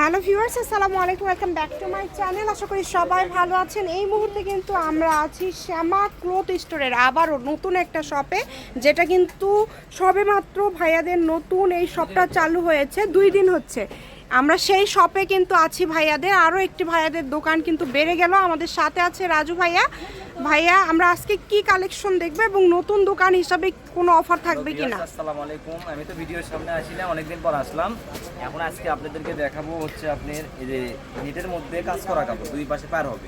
Hello viewers, আসসালামু আলাইকুম, welcome back to my channel. আশা করি সবাই ভালো আছেন। এই মুহূর্তে কিন্তু আমরা আছি শ্যামা ক্লোথ স্টোরের আবারও নতুন একটা শপে, যেটা কিন্তু সবেমাত্র ভাইয়াদের নতুন এই শপটা চালু হয়েছে, দুই দিন হচ্ছে। আমরা সেই শপে কিন্তু আছি ভাইয়াদের। আরও একটি ভাইয়াদের দোকান কিন্তু বেড়ে গেল। আমাদের সাথে আছে রাজু ভাইয়া। ভাইয়া আমরা আজকে কি কালেকশন দেখব এবং নতুন দোকান হিসাবে কোনো অফার থাকবে কি না আসসালামু আলাইকুম। আমি তো ভিডিওর সামনে আসি না অনেকদিন পর আসলাম। এখন আজকে আপনাদেরকে দেখাবো হচ্ছে আপনার এই যে নেটের মধ্যে কাজ করা কাপড় দুই পাশে পার হবে।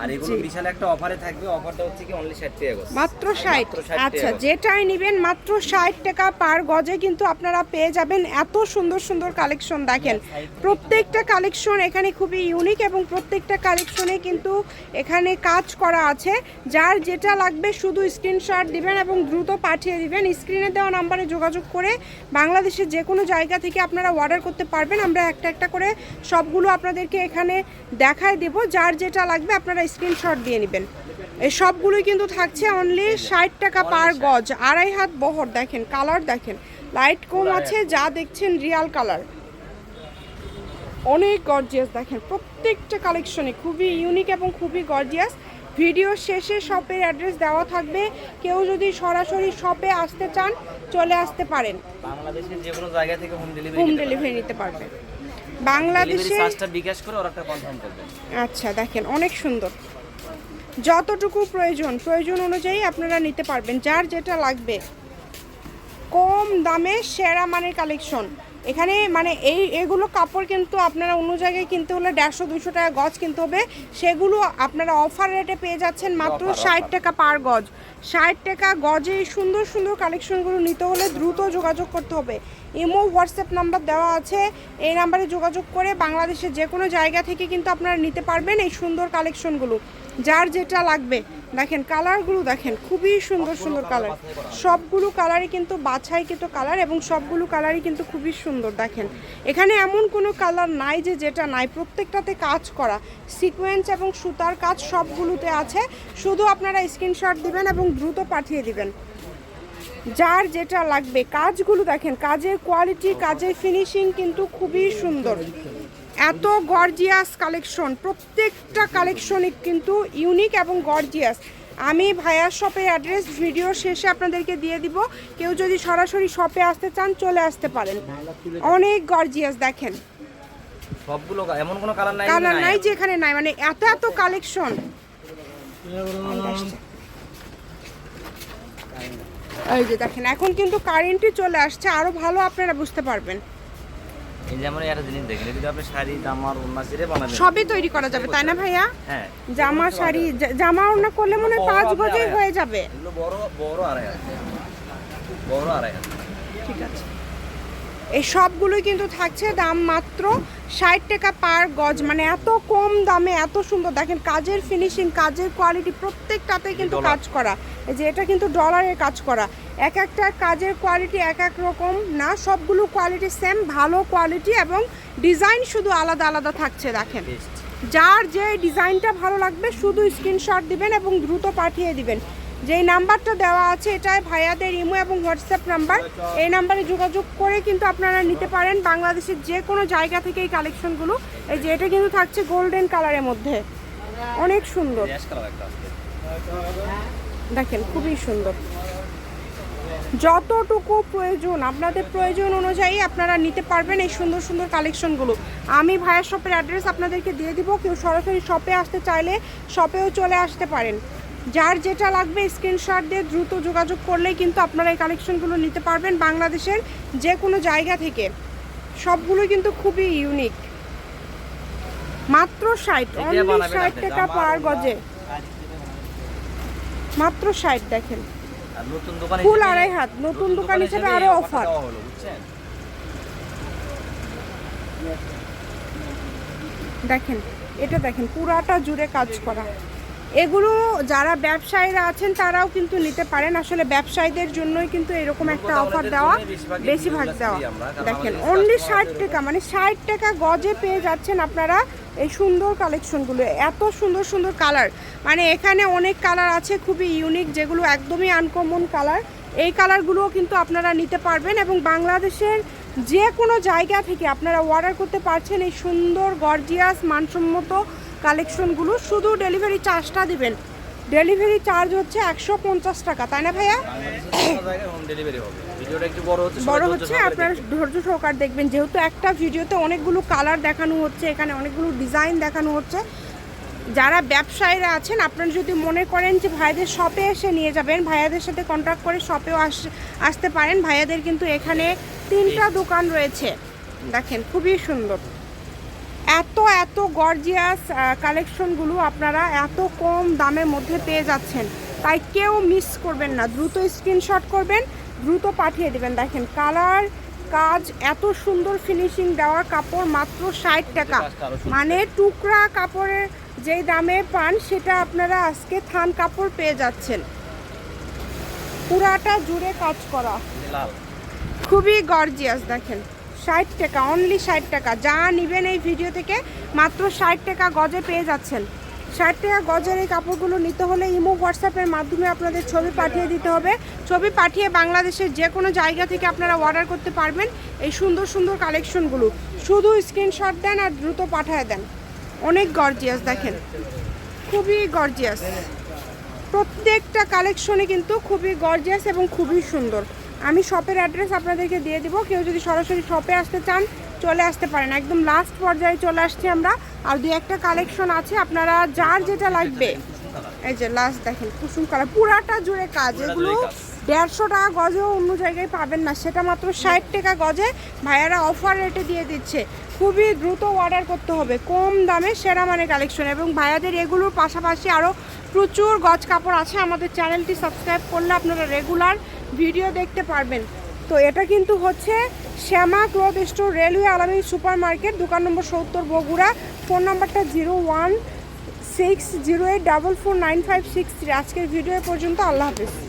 আর এগুলো বিশাল একটা অফারে থাকবে অফারটা হচ্ছে কি অনলি ষাট টাকা গজ। মাত্র ষাট। 60 আচ্ছা যেটাই নেবেন মাত্র ষাট টাকা পার গজে কিন্তু আপনারা পেয়ে যাবেন এত সুন্দর সুন্দর কালেকশন দেখেন। প্রত্যেকটা কালেকশন এখানে খুবই ইউনিক এবং প্রত্যেকটা কালেকশনে কিন্তু এখানে কাজ করা আছে। যার যেটা লাগবে শুধু স্ক্রিনশট দিবেন এবং দ্রুত পাঠিয়ে দিবেন। স্ক্রিনে দেওয়া নাম্বারে যোগাযোগ করে বাংলাদেশের যে কোনো জায়গা থেকে আপনারা অর্ডার করতে পারবেন। আমরা একটা একটা করে সবগুলো আপনাদেরকে এখানে দেখায় দেব। যার যেটা লাগবে আপনারা স্ক্রিনশট দিয়ে নেবেন। এই সবগুলোই কিন্তু থাকছে অনলি ষাট টাকা পার গজ। আড়াই হাত বহর দেখেন কালার দেখেন। লাইট কম আছে যা দেখছেন রিয়াল কালার অনেক গর্জিয়াস দেখেন প্রত্যেকটা কালেকশনে খুবই ইউনিক এবং খুবই গর্জিয়াস ভিডিও শেষে শপের অ্যাড্রেস দেওয়া থাকবে। কেউ যদি সরাসরি শপে আসতে চান চলে আসতে পারেন। বাংলাদেশের যে কোনো জায়গা থেকে হোম ডেলিভারি হোম ডেলিভারি নিতে পারবেন বাংলাদেশে চার্জটা বিকাশ করে ওরা একটা কনফার্ম করবেন আচ্ছা দেখেন অনেক সুন্দর। যতটুকু প্রয়োজন প্রয়োজন অনুযায়ী আপনারা নিতে পারবেন। যার যেটা লাগবে কম দামে সেরা মানের কালেকশন এখানে মানে এই এগুলো কাপড় কিন্তু আপনারা অন্য জায়গায় কিনতে হলে দেড়শো দুশো টাকা গজ কিনতে হবে। সেগুলো আপনারা অফার রেটে পেয়ে যাচ্ছেন মাত্র। ষাট টাকা পার গজ। ষাট টাকা গজে এই সুন্দর সুন্দর কালেকশনগুলো নিতে হলে দ্রুত যোগাযোগ করতে হবে। ইমো হোয়াটসঅ্যাপ নাম্বার দেওয়া আছে। এই নাম্বারে যোগাযোগ করে বাংলাদেশের যে কোনো জায়গা থেকে কিন্তু আপনারা নিতে পারবেন এই সুন্দর কালেকশনগুলো যার যেটা লাগবে। দেখেন কালারগুলো দেখেন খুবই সুন্দর সুন্দর কালার সবগুলো কালারই কিন্তু বাছাই বাছাইকৃত কালার এবং সবগুলো কালারই কিন্তু খুবই সুন্দর দেখেন। এখানে এমন কোনো কালার নাই যে যেটা নাই প্রত্যেকটাতে কাজ করা। সিকোয়েন্স এবং সুতার কাজ সবগুলোতে আছে। শুধু আপনারা স্ক্রিনশট দিবেন এবং দ্রুত পাঠিয়ে দিবেন। যার যেটা লাগবে। কাজগুলো দেখেন কাজের কোয়ালিটি কাজের ফিনিশিং কিন্তু খুবই সুন্দর। এত গর্জিয়াস কালেকশন প্রত্যেকটা কালেকশনই কিন্তু ইউনিক এবং গর্জিয়াস আমি ভাইয়ার শপের অ্যাড্রেস ভিডিও শেষে আপনাদেরকে দিয়ে দিব। কেউ যদি সরাসরি শপে আসতে চান চলে আসতে পারেন। অনেক গর্জিয়াস দেখেন। সবগুলো এমন কোনো কালার নাই কালার নাই যে এখানে নাই মানে এত এত কালেকশন। এই যে দেখেন এখন কিন্তু কারেন্টই চলে আসছে আরও ভালো আপনারা বুঝতে পারবেন। এই যেমন একটা জিনিস দেখেন যদি আপনি শাড়ি জামা ওন্না ছিঁড়ে বানাবেন। সবই তৈরি করা যাবে তাই না ভাইয়া? হ্যাঁ। জামা শাড়ি জামা ওড়না করলে মনে হয় পাঁচ গজে হয়ে যাবে। এগুলো বড় বড় আড়াই আছে বড় আড়াই আছে ঠিক আছে। এই সবগুলোই কিন্তু থাকছে দাম মাত্র ষাট টাকা পার গজ। মানে এত কম দামে এত সুন্দর। দেখেন কাজের ফিনিশিং কাজের কোয়ালিটি প্রত্যেকটাতে কিন্তু কাজ করা। এই যে এটা কিন্তু ডলারের কাজ করা। এক একটা কাজের কোয়ালিটি এক এক রকম না সবগুলো কোয়ালিটি সেম ভালো কোয়ালিটি এবং ডিজাইন শুধু আলাদা আলাদা থাকছে দেখেন। যার যে ডিজাইনটা ভালো লাগবে শুধু স্ক্রিনশট দিবেন এবং দ্রুত পাঠিয়ে দিবেন। যেই নাম্বারটা দেওয়া আছে এটাই ভাইয়াদের ইমো এবং হোয়াটসঅ্যাপ নাম্বার। এই নাম্বারে যোগাযোগ করে কিন্তু আপনারা নিতে পারেন বাংলাদেশের যে কোনো জায়গা থেকে এই কালেকশনগুলো। এই যে এটা কিন্তু থাকছে গোল্ডেন কালারের মধ্যে। অনেক সুন্দর। দেখেন খুবই সুন্দর। যতটুকু প্রয়োজন আপনাদের প্রয়োজন অনুযায়ী আপনারা নিতে পারবেন এই সুন্দর সুন্দর কালেকশনগুলো। আমি ভাইয়ের শপের অ্যাড্রেস আপনাদেরকে দিয়ে দিব। কেউ সরাসরি শপে আসতে চাইলে শপেও চলে আসতে পারেন। যার যেটা লাগবে স্ক্রিনশট দিয়ে দ্রুত যোগাযোগ করলেই কিন্তু আপনারা এই কালেকশনগুলো নিতে পারবেন বাংলাদেশের যে কোনো জায়গা থেকে। সবগুলো কিন্তু খুবই ইউনিক মাত্র ষাট অনলি ষাট টাকা পার গজে। মাত্র ষাট দেখেন। ফুল আড়াই হাত, নতুন দোকান হিসেবে আরও বুঝছেন? দেখেন এটা দেখেন পুরাটা জুড়ে কাজ করা। এগুলো যারা ব্যবসায়ীরা আছেন তারাও কিন্তু নিতে পারেন। আসলে ব্যবসায়ীদের জন্যই কিন্তু এরকম একটা অফার দেওয়া বেশিরভাগ দেওয়া। দেখেন অনলি ষাট টাকা মানে ষাট টাকা গজে পেয়ে যাচ্ছেন আপনারা এই সুন্দর কালেকশনগুলো এত সুন্দর সুন্দর কালার মানে এখানে অনেক কালার আছে খুবই ইউনিক যেগুলো একদমই আনকমন কালার এই কালারগুলোও কিন্তু আপনারা নিতে পারবেন এবং বাংলাদেশের যে কোনো জায়গা থেকে আপনারা অর্ডার করতে পারছেন এই সুন্দর গর্জিয়াস মানসম্মত কালেকশনগুলো শুধু ডেলিভারি চার্জটা দিবেন। ডেলিভারি চার্জ হচ্ছে একশো পঞ্চাশ টাকা, তাই না ভাইয়া? বড় হচ্ছে, আপনারা। ধৈর্য সহকার দেখবেন। যেহেতু একটা ভিডিওতে অনেকগুলো কালার দেখানো হচ্ছে, এখানে অনেকগুলো ডিজাইন দেখানো হচ্ছে। যারা ব্যবসায়ীরা আছেন, আপনারা যদি মনে করেন যে ভাইদের শপে এসে নিয়ে যাবেন, ভাইয়াদের সাথে কন্ট্যাক্ট করে শপেও আস, আসতে পারেন। ভাইয়াদের কিন্তু এখানে তিনটা দোকান রয়েছে। দেখেন, খুবই সুন্দর। এত এত গর্জিয়াস কালেকশনগুলো আপনারা এত কম দামের মধ্যে পেয়ে যাচ্ছেন। তাই কেউ মিস করবেন না। দ্রুত স্ক্রিনশট করবেন দ্রুত পাঠিয়ে দেবেন। দেখেন কালার কাজ এত সুন্দর ফিনিশিং দেওয়া কাপড় মাত্র ষাট টাকা। মানে টুকরা কাপড়ের যেই দামে পান সেটা আপনারা আজকে থান কাপড় পেয়ে যাচ্ছেন। পুরাটা জুড়ে কাজ করা। খুবই গর্জিয়াস দেখেন। ষাট টাকা অনলি ষাট টাকা। যা নেবেন এই ভিডিও থেকে মাত্র ষাট টাকা গজে পেয়ে যাচ্ছেন। ষাট টাকা গজের এই কাপড়গুলো নিতে হলে ইমো হোয়াটসঅ্যাপের মাধ্যমে আপনাদের ছবি পাঠিয়ে দিতে হবে। ছবি পাঠিয়ে বাংলাদেশের যে কোনো জায়গা থেকে আপনারা অর্ডার করতে পারবেন এই সুন্দর সুন্দর কালেকশনগুলো। শুধু স্ক্রিনশট দেন আর দ্রুত পাঠিয়ে দেন। অনেক গর্জিয়াস দেখেন। খুবই গর্জিয়াস প্রত্যেকটা কালেকশনে কিন্তু খুবই গর্জিয়াস এবং খুবই সুন্দর। আমি শপের অ্যাড্রেস আপনাদেরকে দিয়ে দিব। কেউ যদি সরাসরি শপে আসতে চান চলে আসতে পারেন। একদম লাস্ট পর্যায়ে চলে আসছি আমরা। আর দু একটা কালেকশন আছে আপনারা যার যেটা লাগবে। এই যে লাস্ট দেখেন কুসুম কালার পুরাটা জুড়ে কাজ। এগুলো দেড়শো টাকা গজেও অন্য জায়গায় পাবেন না। সেটা মাত্র ষাট টাকা গজে ভাইয়ারা অফার রেটে দিয়ে দিচ্ছে। খুবই দ্রুত অর্ডার করতে হবে। কম দামে সেরা মানে কালেকশন এবং ভাইয়াদের এগুলোর পাশাপাশি আরও প্রচুর গজ কাপড় আছে। আমাদের চ্যানেলটি সাবস্ক্রাইব করলে আপনারা রেগুলার ভিডিও দেখতে পারবেন। তো এটা কিন্তু হচ্ছে শ্যামা ক্লথ স্টোর রেলওয়ে আলামী সুপার মার্কেট দোকান নম্বর সত্তর বগুড়া, ফোন নাম্বারটা zero one six zero eight double four nine five six three. আজকের ভিডিও পর্যন্ত, আল্লাহ হাফিজ।